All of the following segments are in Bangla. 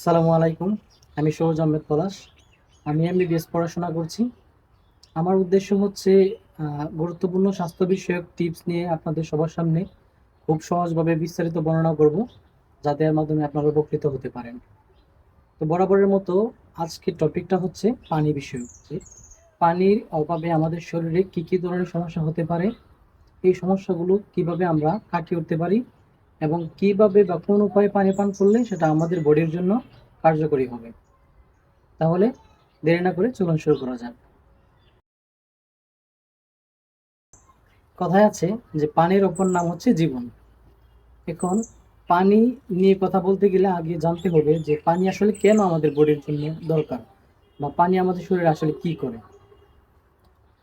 আসসালামু আলাইকুম, আমি সৌজ আহমেদ পলাশ। আমি এমবিবিএস পড়াশোনা করছি। আমার উদ্দেশ্য হচ্ছে গুরুত্বপূর্ণ স্বাস্থ্য বিষয়ক টিপস নিয়ে আপনাদের সবার সামনে খুব সহজভাবে বিস্তারিত বর্ণনা করব, যাতে এর মাধ্যমে আপনারা উপকৃত হতে পারেন। তো বরাবরের মতো আজকের টপিকটা হচ্ছে পানি বিষয়ক পানির অভাবে আমাদের শরীরে কী কী ধরনের সমস্যা হতে পারে? এই সমস্যাগুলো কীভাবে আমরা কাটিয়ে উঠতে পারি? এবং কীভাবে বা কোন উপায়ে পানি পান করলে সেটা আমাদের বডির জন্য কার্যকরী হবে। তাহলে দেরি না করে চলুন শুরু করা যাক। কথায় আছে যে পানির অপর নাম হচ্ছে জীবন। এখন পানি নিয়ে কথা বলতে গেলে আগে জানতে হবে যে পানি আসলে কেন আমাদের বডির জন্য দরকার বা পানি আমাদের শরীরে আসলে কি করে।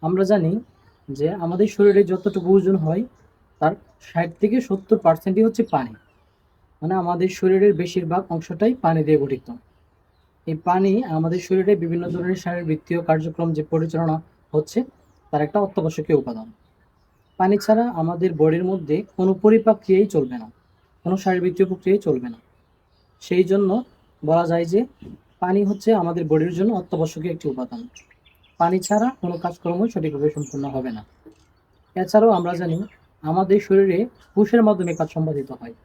আমরা জানি যে আমাদের শরীরে যতটুকু ওজন হয় তার ষাট থেকে সত্তর পার্সেন্টই হচ্ছে পানি। মানে আমাদের শরীরের বেশিরভাগ অংশটাই পানি দিয়ে গঠিত। এই পানি আমাদের শরীরে বিভিন্ন ধরনের শারীরবৃত্তীয় কার্যক্রম যে পরিচালনা হচ্ছে, তার একটা অত্যাবশ্যকীয় উপাদান। পানি ছাড়া আমাদের বডির মধ্যে কোনো পরিপাক ক্রিয়াই চলবে না, কোনো শারীরবৃত্তীয় প্রক্রিয়াই চলবে না। সেই জন্য বলা যায় যে পানি হচ্ছে আমাদের বডির জন্য অত্যাবশ্যকীয় একটি উপাদান। পানি ছাড়া কোনো কাজকর্ম সঠিকভাবে সম্পূর্ণ হবে না। এছাড়াও আমরা জানি আমাদের শরীরে কোষের মাধ্যমে কাজ সম্পাদিত হয়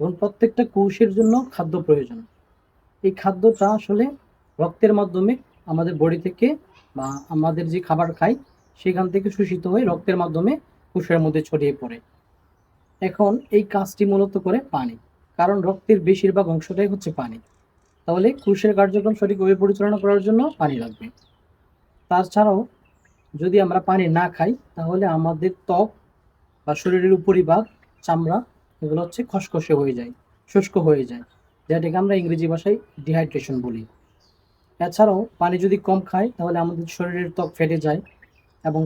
এবং প্রত্যেকটা কোষের জন্য খাদ্য প্রয়োজন। এই খাদ্যটা আসলে রক্তের মাধ্যমে আমাদের বডি থেকে বা আমাদের যে খাবার খাই, সেখান থেকে শোষিত হয়ে রক্তের মাধ্যমে কোষের মধ্যে ছড়িয়ে পড়ে। এখন এই কাজটি মূলত করে পানি, কারণ রক্তের বেশিরভাগ অংশটাই হচ্ছে পানি। তাহলে কোষের কার্যক্রম সঠিকভাবে পরিচালনা করার জন্য পানি লাগবে। তাছাড়াও যদি আমরা পানি না খাই, তাহলে আমাদের ত্বক বা শরীরের উপরিভাগ, চামড়া, এগুলো হচ্ছে খসখসে হয়ে যায়, শুষ্ক হয়ে যায়, যেটাকে আমরা ইংরেজি ভাষায় ডিহাইড্রেশন বলি। এছাড়াও পানি যদি কম খাই তাহলে আমাদের শরীরের ত্বক ফেটে যায় এবং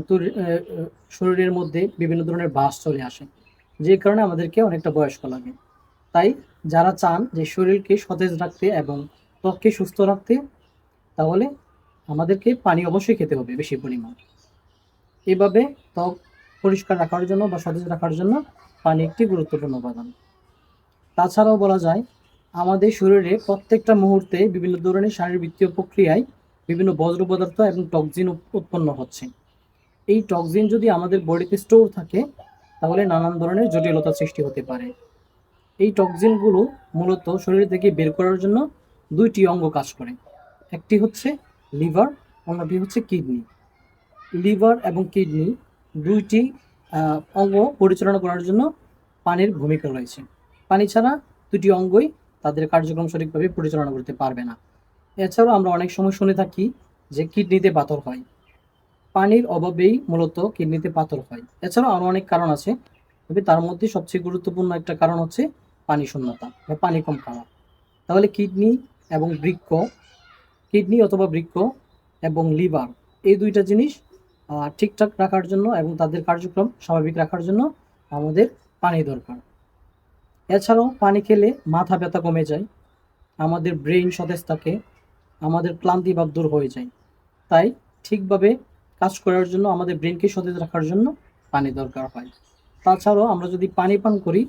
শরীরের মধ্যে বিভিন্ন ধরনের বাস চলে আসে, যে কারণে আমাদেরকে অনেকটা বয়স্ক লাগে। তাই যারা চান যে শরীরকে সতেজ রাখতে এবং ত্বককে সুস্থ রাখতে, তাহলে আমাদেরকে পানি অবশ্যই খেতে হবে বেশি পরিমাণ। এভাবে ত্বক পরিষ্কার রাখার জন্য বা সতেজ রাখার জন্য পানি একটি গুরুত্বপূর্ণ উপাদান। তাছাড়াও বলা যায়, আমাদের শরীরে প্রত্যেকটা মুহূর্তে বিভিন্ন ধরনের শারীরবৃত্তীয় প্রক্রিয়ায় বিভিন্ন বজ্র পদার্থ এবং টক্সিন উৎপন্ন হচ্ছে। এই টক্সিন যদি আমাদের বডিতে স্টোর থাকে, তাহলে নানান ধরনের জটিলতা সৃষ্টি হতে পারে। এই টক্সিনগুলো মূলত শরীর থেকে বের করার জন্য দুইটি অঙ্গ কাজ করে। একটি হচ্ছে লিভার, অন্যটি হচ্ছে কিডনি। লিভার এবং কিডনি দুইটি অঙ্গ পরিচালনা করার জন্য পানির ভূমিকা রয়েছে। পানি ছাড়া দুটি অঙ্গই তাদের কার্যক্রম সঠিকভাবে পরিচালনা করতে পারবে না। এছাড়াও আমরা অনেক সময় শুনে থাকি যে কিডনিতে পাথর হয়। পানির অভাবেই মূলত কিডনিতে পাথর হয়। এছাড়াও আরও অনেক কারণ আছে, তবে তার মধ্যে সবচেয়ে গুরুত্বপূর্ণ একটা কারণ হচ্ছে পানি শূন্যতা বা পানি কম খাওয়া। তাহলে কিডনি এবং বৃক্ষ, কিডনি অথবা বৃক্ষ এবং লিভার, এই দুইটা জিনিস ঠিকঠাক রাখার জন্য এবং তাদের কার্যক্রম স্বাভাবিক রাখার জন্য আমাদের পানি দরকার। এছাড়াও পানি খেলে মাথা ব্যথা কমে যায়, আমাদের ব্রেইন সতেজ থাকে, আমাদের ক্লান্তি ভাব দূর হয়ে যায়। তাই ঠিকভাবে কাজ করার জন্য, আমাদের ব্রেনকে সতেজ রাখার জন্য পানি দরকার হয়। তাছাড়াও আমরা যদি পানি পান করি,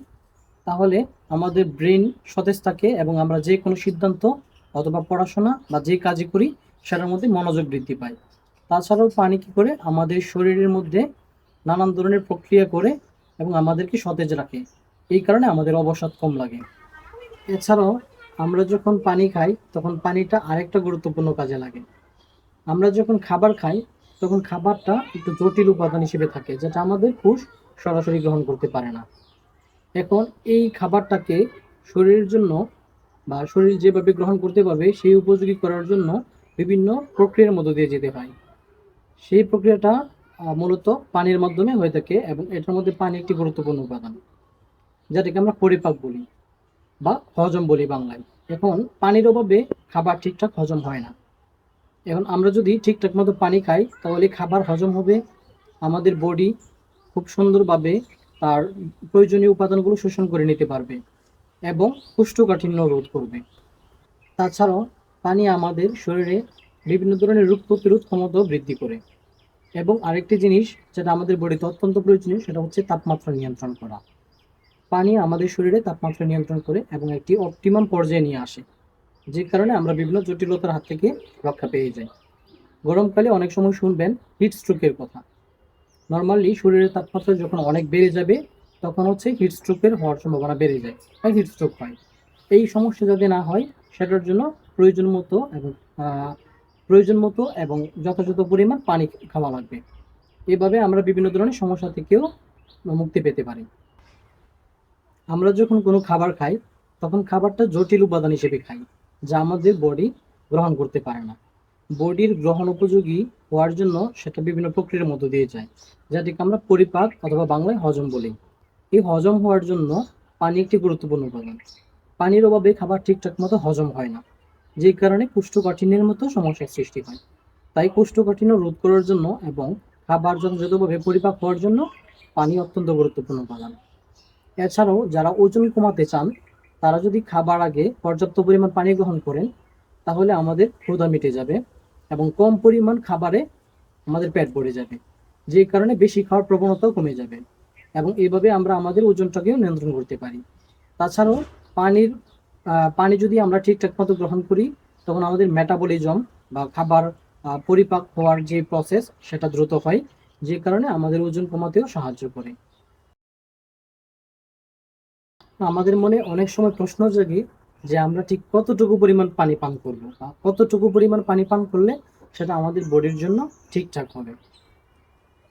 তাহলে আমাদের ব্রেন সতেজ থাকে এবং আমরা যে কোনো সিদ্ধান্ত অথবা পড়াশোনা বা যে কাজই করি, সেটার মধ্যে মনোযোগ বৃদ্ধি পায়। তাছাড়াও পানি কী করে? আমাদের শরীরের মধ্যে নানান ধরনের প্রক্রিয়া করে এবং আমাদেরকে সতেজ রাখে। এই কারণে আমাদের অবসাদ কম লাগে। এছাড়াও আমরা যখন পানি খাই, তখন পানিটা আরেকটা গুরুত্বপূর্ণ কাজে লাগে। আমরা যখন খাবার খাই, তখন খাবারটা একটু জটিল উপাদান হিসেবে থাকে, যেটা আমাদের কোষ সরাসরি গ্রহণ করতে পারে না। এখন এই খাবারটাকে শরীরের জন্য বা শরীর যেভাবে গ্রহণ করতে পারবে, সেই উপযোগী করার জন্য বিভিন্ন প্রক্রিয়ার মধ্য দিয়ে যেতে হয়। সেই প্রক্রিয়াটা মূলত পানির মাধ্যমে হয়ে থাকে এবং এটার মধ্যে পানি একটি গুরুত্বপূর্ণ উপাদান, যেটাকে আমরা পরিপাক বলি বা হজম বলি বাংলায়। এখন পানির অভাবে খাবার ঠিকঠাক হজম হয় না। এখন আমরা যদি ঠিকঠাক মতো পানি খাই, তাহলে খাবার হজম হবে আমাদের বডি খুব সুন্দরভাবে তার প্রয়োজনীয় উপাদানগুলো শোষণ করে নিতে পারবে এবং কোষ্ঠকাঠিন্য রোধ করবে। তাছাড়াও পানি আমাদের শরীরে বিভিন্ন ধরনের রোগ প্রতিরোধ ক্ষমতাও বৃদ্ধি করে। এবং আরেকটি জিনিস যেটা আমাদের বডিতে অত্যন্ত প্রয়োজনীয়, সেটা হচ্ছে তাপমাত্রা নিয়ন্ত্রণ করা। পানি আমাদের শরীরে তাপমাত্রা নিয়ন্ত্রণ করে এবং একটি অপটিমাম পর্যায়ে নিয়ে আসে, যে কারণে আমরা বিভিন্ন জটিলতার হাত থেকে রক্ষা পেয়ে যাই। গরমকালে অনেক সময় শুনবেন হিট স্ট্রোকের কথা। নর্মালি শরীরের তাপমাত্রা যখন অনেক বেড়ে যাবে, তখন হচ্ছে হিট স্ট্রোকের হওয়ার সম্ভাবনা বেড়ে যায় তাই হিট স্ট্রোক হয়। এই সমস্যা যাতে না হয়, সেটার জন্য প্রয়োজন মতো এবং প্রয়োজন মতো এবং যথাযথ পরিমাণ পানি খাওয়া লাগবে। এভাবে আমরা বিভিন্ন ধরনের সমস্যা থেকেও মুক্তি পেতে পারি। আমরা যখন কোনো খাবার খাই, তখন খাবারটা জটিল উপাদান হিসেবে খাই, যা আমাদের বডি গ্রহণ করতে পারে না। বডির গ্রহণ উপযোগী হওয়ার জন্য সেটা বিভিন্ন প্রক্রিয়ার মধ্য দিয়ে যায়, যাটিকে আমরা পরিপাক অথবা বাংলায় হজম বলি। এই হজম হওয়ার জন্য পানি একটি গুরুত্বপূর্ণ উপাদান। পানির অভাবে খাবার ঠিকঠাক মতো হজম হয় না। যেই কারণে কোষ্ঠকাঠিন্যের মতো সমস্যার সৃষ্টি হয়। তাই কোষ্ঠকাঠিন্য রোধ করার জন্য এবং খাবার যথাযথভাবে পরিপাক হওয়ার জন্য পানি অত্যন্ত গুরুত্বপূর্ণ উপাদান। এছাড়াও যারা ওজন কমাতে চান, তারা যদি খাবার আগে পর্যাপ্ত পরিমাণ পানি গ্রহণ করেন, তাহলে আমাদের ক্ষুধা মিটে যাবে এবং কম পরিমাণ খাবারে আমাদের পেট ভরে যাবে, যে কারণে বেশি খাওয়ার প্রবণতাও কমে যাবে। এবং এইভাবে আমরা আমাদের ওজনটাকেও নিয়ন্ত্রণ করতে পারি। তাছাড়াও পানির পানি যদি আমরা ঠিকঠাক মতো গ্রহণ করি, তখন আমাদের মেটাবলিজম বা খাবার পরিপাক হওয়ার যে প্রসেস সেটা দ্রুত হয়, যে কারণে আমাদের ওজন কমাতেও সাহায্য করে। আমাদের মনে অনেক সময় প্রশ্ন জাগে যে আমরা ঠিক কতটুকু পরিমাণ পানি পান করব, বা কতটুকু পরিমাণ পানি পান করলে সেটা আমাদের বডির জন্য ঠিকঠাক হবে।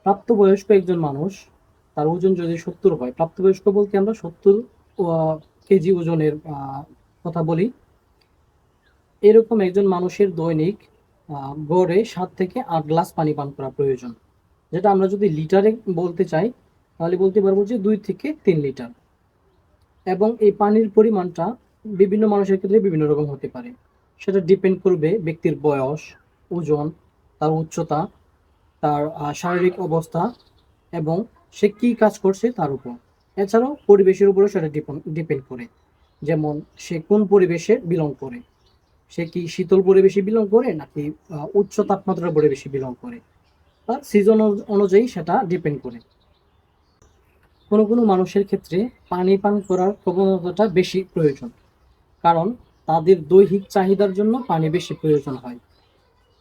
প্রাপ্তবয়স্ক একজন মানুষ, তার ওজন যদি সত্তর হয়, প্রাপ্তবয়স্ক বলতে আমরা সত্তর কেজি ওজনের কথা বলি। এরকম একজন মানুষের দৈনিক গড়ে সাত থেকে আট গ্লাস পানি পান করা প্রয়োজন। যেটা আমরা যদি লিটারে বলতে চাই, তাহলে বলতে পারব যে দুই থেকে তিন লিটার। এবং এই পানির পরিমাণটা বিভিন্ন মানুষের ক্ষেত্রে বিভিন্ন রকম হতে পারে। সেটা ডিপেন্ড করবে ব্যক্তির বয়স, ওজন, তার উচ্চতা, তার শারীরিক অবস্থা এবং সে কি কাজ করছে তার উপর। এছাড়াও পরিবেশের উপরেও সেটা ডিপেন্ড করে। যেমন সে কোন পরিবেশে বিলং করে? সে কি শীতল পরিবেশে বিলং করে, নাকি উচ্চ তাপমাত্রার পরিবেশে বিলং করে? তার সিজন অনুযায়ী সেটা ডিপেন্ড করে। কোনো কোনো মানুষের ক্ষেত্রে পানি পান করার প্রবণতাটা বেশি প্রয়োজন, কারণ তাদের দৈহিক চাহিদার জন্য পানি বেশি প্রয়োজন হয়।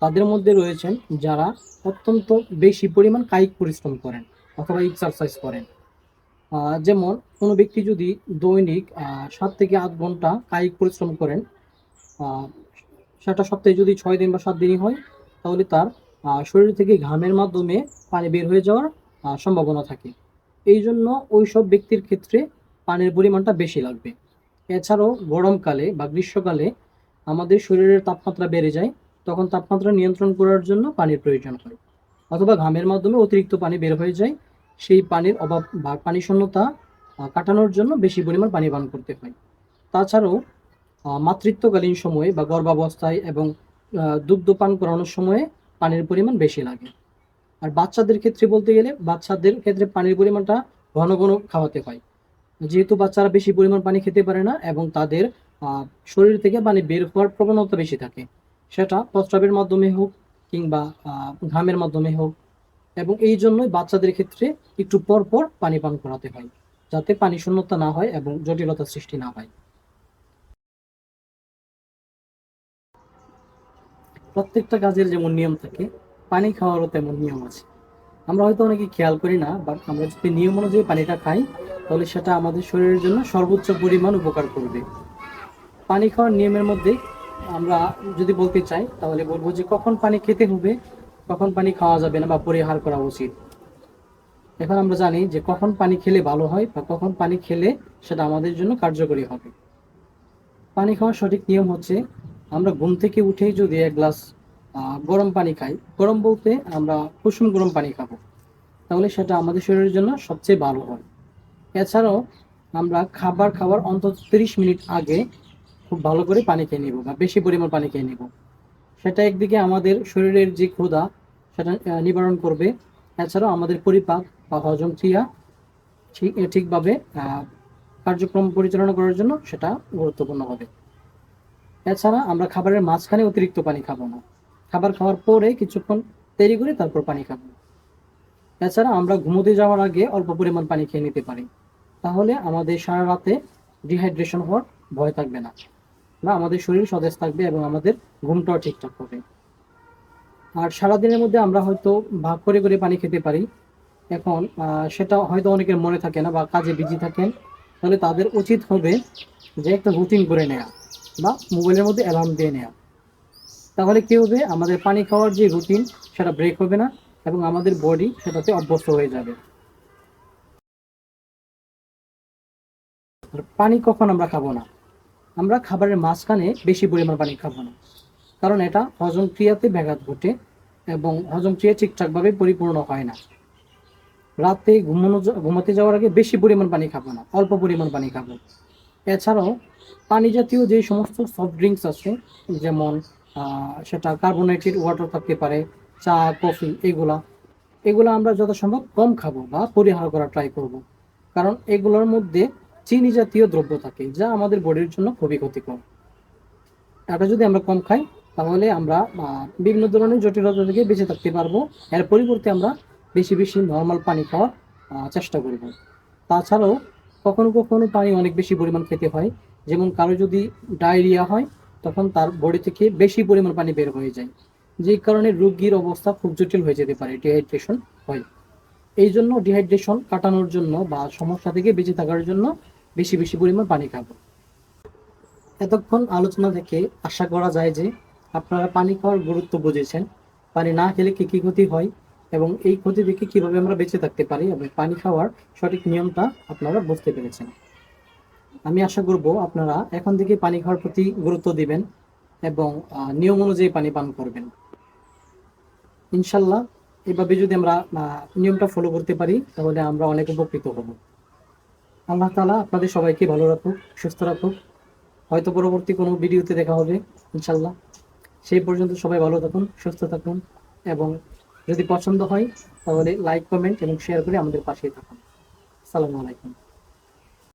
তাদের মধ্যে রয়েছেন যারা অত্যন্ত বেশি পরিমাণ কায়িক পরিশ্রম করেন অথবা এক্সারসাইজ করেন। যেমন কোনো ব্যক্তি যদি দৈনিক সাত থেকে আট ঘণ্টা কায়িক পরিশ্রম করেন সেটা সপ্তাহে যদি ছয় দিন বা সাত দিনই হয়, তাহলে তার শরীর থেকে ঘামের মাধ্যমে পানি বের হয়ে যাওয়ার সম্ভাবনা থাকে। এই জন্য ওই সব ব্যক্তির ক্ষেত্রে পানির পরিমাণটা বেশি লাগবে। এছাড়াও গরমকালে বা গ্রীষ্মকালে আমাদের শরীরের তাপমাত্রা বেড়ে যায়, তখন তাপমাত্রা নিয়ন্ত্রণ করার জন্য পানির প্রয়োজন হয়। অথবা ঘামের মাধ্যমে অতিরিক্ত পানি বের হয়ে যায় সেই পানির অভাব বা পানি শূন্যতা কাটানোর জন্য বেশি পরিমাণ পানি পান করতে হয়। তাছাড়াও মাতৃত্বকালীন সময়ে বা গর্ভাবস্থায় এবং দুগ্ধ পান করানোর সময়ে পানির পরিমাণ বেশি লাগে। আর বাচ্চাদের ক্ষেত্রে বলতে গেলে, বাচ্চাদের ক্ষেত্রে পানির পরিমাণটা ঘন ঘন খাওয়াতে হয়। যেহেতু বাচ্চারা বেশি পরিমাণ পানি খেতে পারে না এবং তাদের শরীর থেকে পানি বের হওয়ার প্রবণতা বেশি থাকে। সেটা প্রস্রাবের মাধ্যমে হোক কিংবা ঘামের মাধ্যমে হোক এবং এই জন্যই বাচ্চাদের ক্ষেত্রে একটু পর পর পানি পান করাতে হয়, যাতে পানি শূন্যতা না হয় এবং জটিলতা সৃষ্টি না হয়। প্রত্যেকটা কাজের যেমন নিয়ম থাকে, পানি খাওয়ারও তেমন নিয়ম আছে। আমরা হয়তো অনেকে খেয়াল করি না, বাট আমরা যদি নিয়ম অনুযায়ী পানিটা খাই, তাহলে সেটা আমাদের শরীরের জন্য সর্বোচ্চ পরিমাণ উপকার করবে। পানি খাওয়ার নিয়মের মধ্যে আমরা যদি বলতে চাই, তাহলে বলব যে কখন পানি খেতে হবে কখন পানি খাওয়া যাবে না বা পরিহার করা উচিত? এখন আমরা জানি যে কখন পানি খেলে ভালো হয় বা কখন পানি খেলে সেটা আমাদের জন্য কার্যকরী হবে। পানি খাওয়ার সঠিক নিয়ম হচ্ছে আমরা ঘুম থেকে উঠেই যদি এক গ্লাস গরম পানি খাই, গরম বলতে আমরা কুসুম গরম পানি খাব। তাহলে সেটা আমাদের শরীরের জন্য সবচেয়ে ভালো হয়। এছাড়াও আমরা খাবার খাওয়ার অন্তত তিরিশ মিনিট আগে খুব ভালো করে পানি খেয়ে নিব বা বেশি পরিমাণ পানি খেয়ে নিব। সেটা একদিকে আমাদের শরীরের যে ক্ষুধা সেটা নিবারণ করবে। এছাড়াও আমাদের পরিপাক বা হজম ক্রিয়া ঠিক, ঠিকভাবে কার্যক্রম পরিচালনা করার জন্য সেটা গুরুত্বপূর্ণ হবে। এছাড়া আমরা খাবারের মাঝখানে অতিরিক্ত পানি খাব না। খাবার খাওয়ার পরে কিছুক্ষণ দেরি করে তারপর পানি খাব। এছাড়া আমরা ঘুমোতে যাওয়ার আগে অল্প পরিমাণ পানি খেয়ে নিতে পারি। তাহলে আমাদের সারা রাতে ডিহাইড্রেশন হওয়ার ভয় থাকবে না বা আমাদের শরীর সতেজ থাকবে এবং আমাদের ঘুমটাও ঠিকঠাক হবে। আর সারাদিনের মধ্যে আমরা হয়তো ভাগ করে করে পানি খেতে পারি। এখন সেটা হয়তো অনেকের মনে থাকে না বা কাজে বিজি থাকেন, তাহলে তাদের উচিত হবে যে একটা রুটিন করে নেওয়া বা মোবাইলের মধ্যে অ্যালার্ম দিয়ে নেওয়া তাহলে কি হবে? আমাদের পানি খাওয়ার যে রুটিন সেটা ব্রেক হবে না এবং আমাদের বডি সেটাতে অভ্যস্ত হয়ে যাবে। পানি কখন আমরা খাব না? আমরা খাবারের মাঝখানে বেশি পরিমাণ পানি খাব না। কারণ এটা হজম ক্রিয়াতে ব্যাঘাত ঘটে এবং হজম ক্রিয়া ঠিকঠাকভাবে পরিপূর্ণ হয় না। রাতে ঘুমানো ঘুমাতে যাওয়ার আগে বেশি পরিমাণ পানি খাব না, অল্প পরিমাণ পানি খাব। এছাড়াও পানি জাতীয় যে সমস্ত সফট ড্রিঙ্কস আছে, যেমন সেটা কার্বোনেটেড ওয়াটার থাকতে পারে, চা কফি এগুলা, এগুলো আমরা যথাসম্ভব কম খাব বা পরিহার করার ট্রাই করব। কারণ এগুলোর মধ্যে চিনি জাতীয় দ্রব্য থাকে, যা আমাদের বডির জন্য খুবই ক্ষতিকর। এটা যদি আমরা কম খাই তাহলে আমরা বিভিন্ন ধরনের জটিলতা থেকে বেঁচে থাকতে পারব। এর পরিবর্তে আমরা বেশি বেশি নর্মাল পানি খাওয়ার চেষ্টা করব। তাছাড়াও কখনো কখনো পানি অনেক বেশি পরিমাণ খেতে হয়। যেমন কারও যদি ডায়রিয়া হয়, তখন তার বডি থেকে বেশি পরিমাণ পানি বের হয়ে যায়। যে কারণে রোগীর অবস্থা খুব জটিল হয়ে যেতে পারে ডিহাইড্রেশন হয়। এই জন্য ডিহাইড্রেশন কাটানোর জন্য বা সমস্যা থেকে বেঁচে থাকার জন্য বেশি বেশি পরিমাণ পানি খাব। এতক্ষণ আলোচনা থেকে আশা করা যায় যে আপনারা পানি খাওয়ার গুরুত্ব বুঝেছেন। পানি না খেলে কি কি ক্ষতি হয় এবং এই ক্ষতি থেকে কীভাবে আমরা বেঁচে থাকতে পারি এবং পানি খাওয়ার সঠিক নিয়মটা আপনারা বুঝতে পেরেছেন। আমি আশা করব আপনারা এখন থেকে পানি খাওয়ার প্রতি গুরুত্ব দিবেন এবং নিয়ম অনুযায়ী পানি পান করবেন। ইনশাল্লাহ এভাবে যদি আমরা নিয়মটা ফলো করতে পারি, তাহলে আমরা অনেক উপকৃত হব। আল্লাহ তাআলা আপনাদের সবাইকে ভালো রাখুক, সুস্থ রাখুক। হয়তো পরবর্তী কোনো ভিডিওতে দেখা হবে, ইনশাল্লাহ। সেই পর্যন্ত সবাই ভালো থাকুন, সুস্থ থাকুন এবং যদি পছন্দ হয় তাহলে লাইক কমেন্ট এবং শেয়ার করে আমাদের পাশেই থাকুন। আসসালামু আলাইকুম।